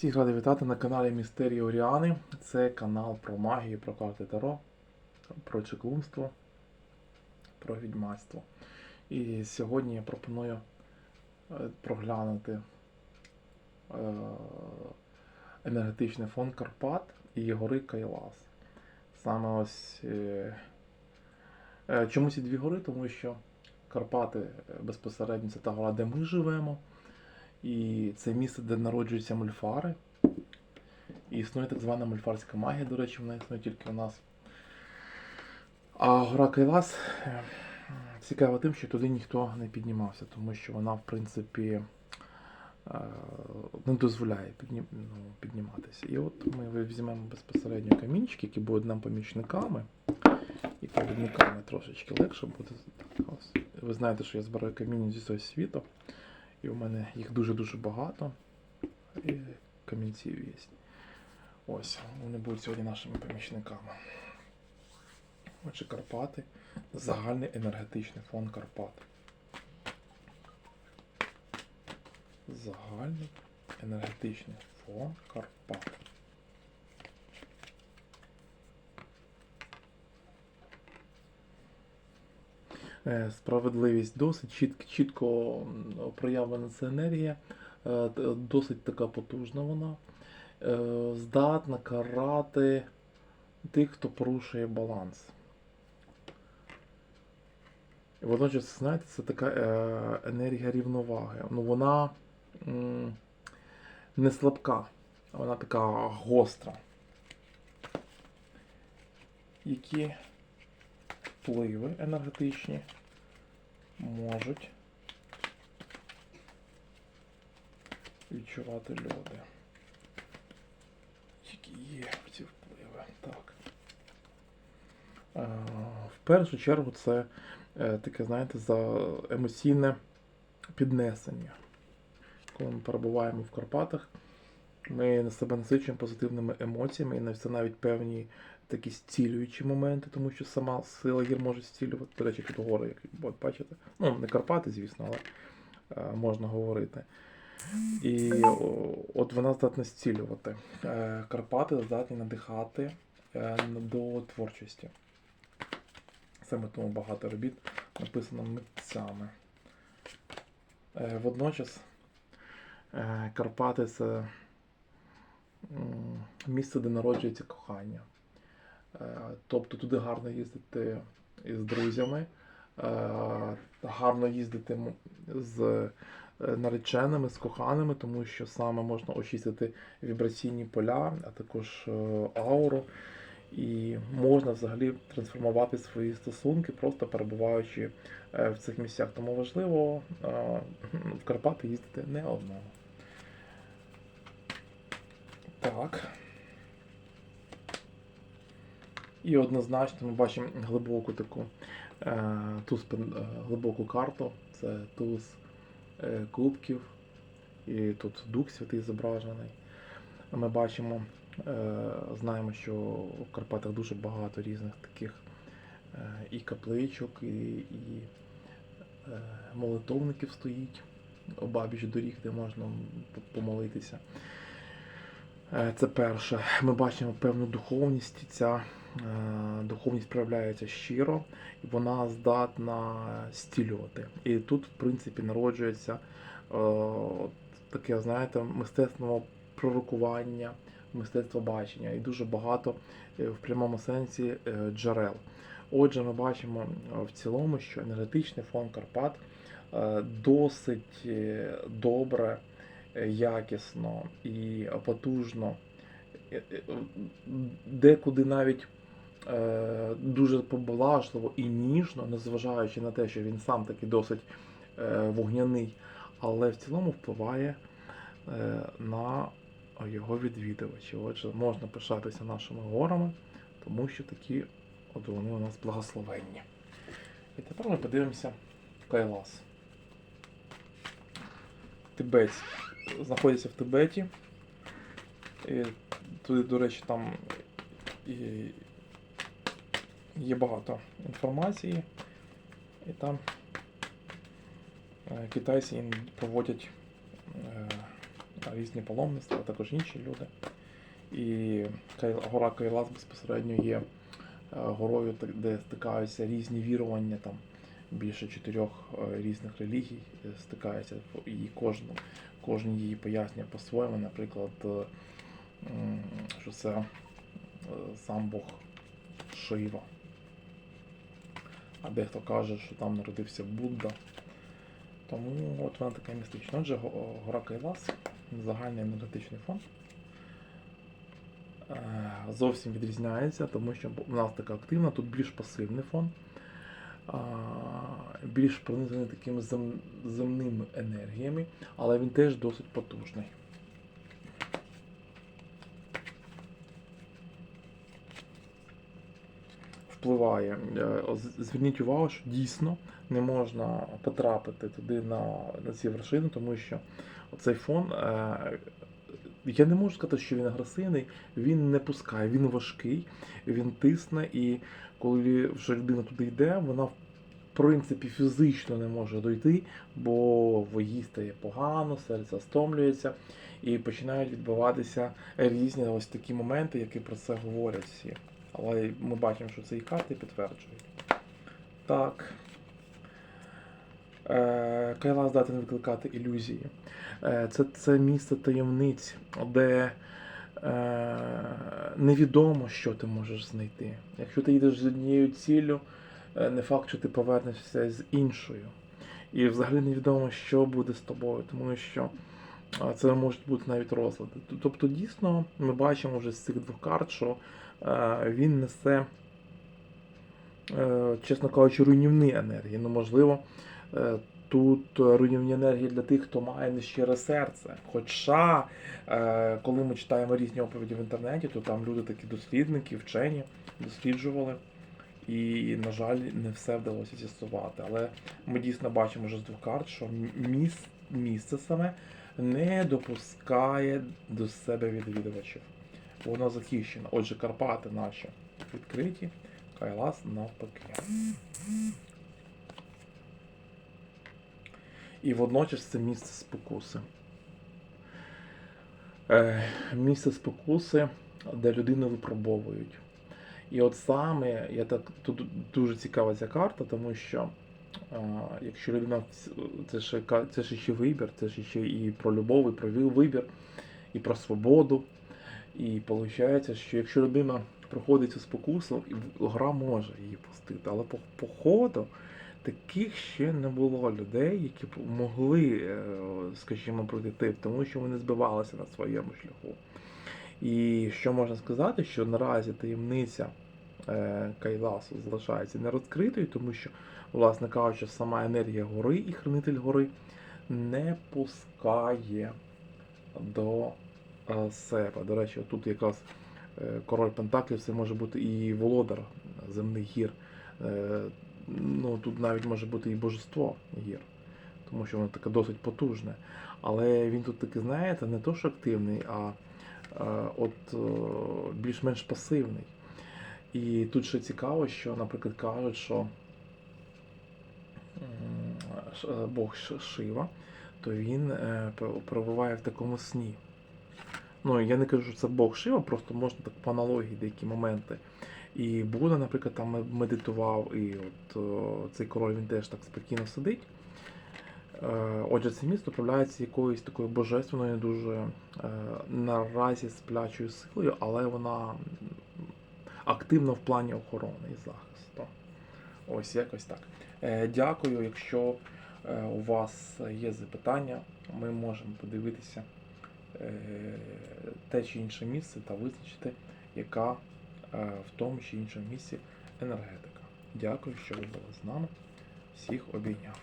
Всіх радий вітати на каналі Містерії Оріани. Це канал про магію, про карти Таро, про чеклунство, про відьмацтво. І сьогодні я пропоную е, проглянути е, енергетичний фон Карпат і гори Кайлас. Саме ось е, чому ці дві гори? Тому що Карпати безпосередньо це та гора, де ми живемо. І це місце, де народжуються мульфари. І існує так звана мульфарська магія, до речі, вона існує тільки у нас. А гора Кайлас е, цікава тим, що туди ніхто не піднімався, тому що вона, в принципі, не дозволяє піднім, ну, підніматися. І от ми візьмемо безпосередньо камінчики, які будуть нам помічниками. І провідниками трошечки легше буде. Ось. Ви знаєте, що я збираю каміння зі всього світу. І у мене їх дуже-дуже багато. І камінців є. Ось, вони будуть сьогодні нашими помічниками. Отже, Карпати. Загальний енергетичний фон Карпат. Загальний енергетичний фон Карпат. Е, Справедливість досить чітко, чітко проявлена ця енергія, е, досить така потужна вона, е, здатна карати тих, хто порушує баланс. Водночас, знаєте, це така е, енергія рівноваги. Ну, вона не слабка, вона така гостра. Які впливи енергетичні можуть відчувати люди. Які є ці впливи. Так. Е, в першу чергу це е, таке, знаєте, за емоційне піднесення. Коли ми перебуваємо в Карпатах, ми себе насичуємо позитивними емоціями, і це навіть певні такі зцілюючі моменти, тому що сама сила гір може зцілювати. До речі, тут гори, як бачите. Ну, не Карпати, звісно, але е, можна говорити. І о, от вона здатна зцілювати. Е, Карпати здатні надихати е, до творчості. Саме тому багато робіт написано митцями. Е, Водночас е, Карпати це місце, де народжується кохання. Е, Тобто туди гарно їздити із друзями, е, гарно їздити з е, нареченими, з коханими, тому що саме можна очистити вібраційні поля, а також ауру. І можна взагалі трансформувати свої стосунки, просто перебуваючи в цих місцях. Тому важливо в Карпати їздити не одного. Так. І однозначно ми бачимо глибоку таку е, туз е, глибоку карту. Це туз е, кубків. І тут Дух Святий зображений. Ми бачимо, знаємо, що в Карпатах дуже багато різних таких і капличок, і, і молитовників стоїть обабіч доріг, де можна помолитися. Е, Це перше. Ми бачимо певну духовність. Ця е, духовність проявляється щиро, і вона здатна стілювати. І тут, в принципі, народжується е, таке, знаєте, мистецтво пророкування, мистецтво бачення, і дуже багато в прямому сенсі джерел. Отже, ми бачимо в цілому, що енергетичний фон Карпат досить добре, якісно і потужно, е, е, декуди навіть е, дуже поблажливо і ніжно, незважаючи на те, що він сам такий досить вогняний, але в цілому впливає на його відвідувачів. Отже, можна пишатися нашими горами, тому що такі от вони у нас благословенні. І тепер ми подивимося Кайлас. Тибець знаходиться в Тибеті. І туди, до речі, там є багато інформації. І там е, китайці проводять е, різні паломництва, а також інші люди. І гора Кайлас безпосередньо є е, горою, де стикаються різні вірування, там більше чотирьох різних релігій стикаються, і кожну, кожен її пояснює по-своєму. Наприклад, е, що це е, сам Бог Шива. А дехто каже, що там народився Будда. Тому от вона така містична. Отже, гора Кайлас, загальний енергетичний фон. е, Зовсім відрізняється, тому що у нас така активна, тут більш пасивний фон, більш пронизаний такими зем- земними енергіями, але він теж досить потужний. Впливає. Е, Зверніть увагу, що дійсно не можна потрапити туди на, на ці вершини, тому що цей фон. Я не можу сказати, що він агресивний, він не пускає, він важкий, він тисне, і коли вже людина туди йде, вона в принципі фізично не може дойти, бо їй стає погано, серце стомлюється, і починають відбуватися різні ось такі моменти, які про це говорять всі. Але ми бачимо, що це і карти підтверджують. Так. Е, Кайла здатен викликати ілюзії. Е, Це, це місце таємниць, де е, невідомо, що ти можеш знайти. Якщо ти йдеш з однією ціллю, не факт, що ти повернешся з іншою. І взагалі невідомо, що буде з тобою, тому що це можуть бути навіть розлади. Тобто, дійсно, ми бачимо вже з цих двох карт, що він несе, чесно кажучи, руйнівні енергії. Ну, можливо, тут руйнівні енергії для тих, хто має нещире серце. Хоча, е, коли ми читаємо різні оповіді в інтернеті, то там люди такі дослідники, вчені досліджували. І, на жаль, не все вдалося з'ясувати. Але ми дійсно бачимо вже з двох карт, що міс, місце саме не допускає до себе відвідувачів. Воно захищено. Отже, Карпати наші відкриті, Кайлас навпаки. І водночас це місце спокуси. Е, місце спокуси, де людину випробовують. І от саме, я так тут дуже цікава ця карта, тому що а, якщо людина це ка- це ж ще вибір, це ж ще і про любов, і про вибір, і про свободу. І виходить, що якщо людина проходить цю спокусу, гра може її пустити. Але по, по ходу таких ще не було людей, які б могли, е, скажімо, пройти, тому що вони збивалися на своєму шляху. І що можна сказати, що наразі таємниця е, Кайласу залишається не розкритою, тому що, власне кажучи, сама енергія гори і хранитель гори не пускає до е, себе. До речі, тут якраз король Пентаклів це може бути і володар земних гір. Ну, тут навіть може бути і божество гір, тому що воно таке досить потужне. Але він тут таки, знаєте, не то, що активний, а от е, більш-менш пасивний. І тут ще цікаво, що, наприклад, кажуть, що е, Бог Шива, то він е, п- перебуває в такому сні. Ну, я не кажу, що це Бог Шива, просто можна так по аналогії деякі моменти. І Будда, наприклад, там медитував, і от цей король він теж так спокійно сидить. Е, Отже, це місто управляється якоюсь такою божественною, дуже е, наразі сплячою силою, але вона активна в плані охорони і захисту. Ось якось так. Е, Дякую. Якщо у вас є запитання, ми можемо подивитися те чи інше місце та визначити, яка в тому чи іншому місці енергетика. Дякую, що ви були з нами. Всіх обійняв.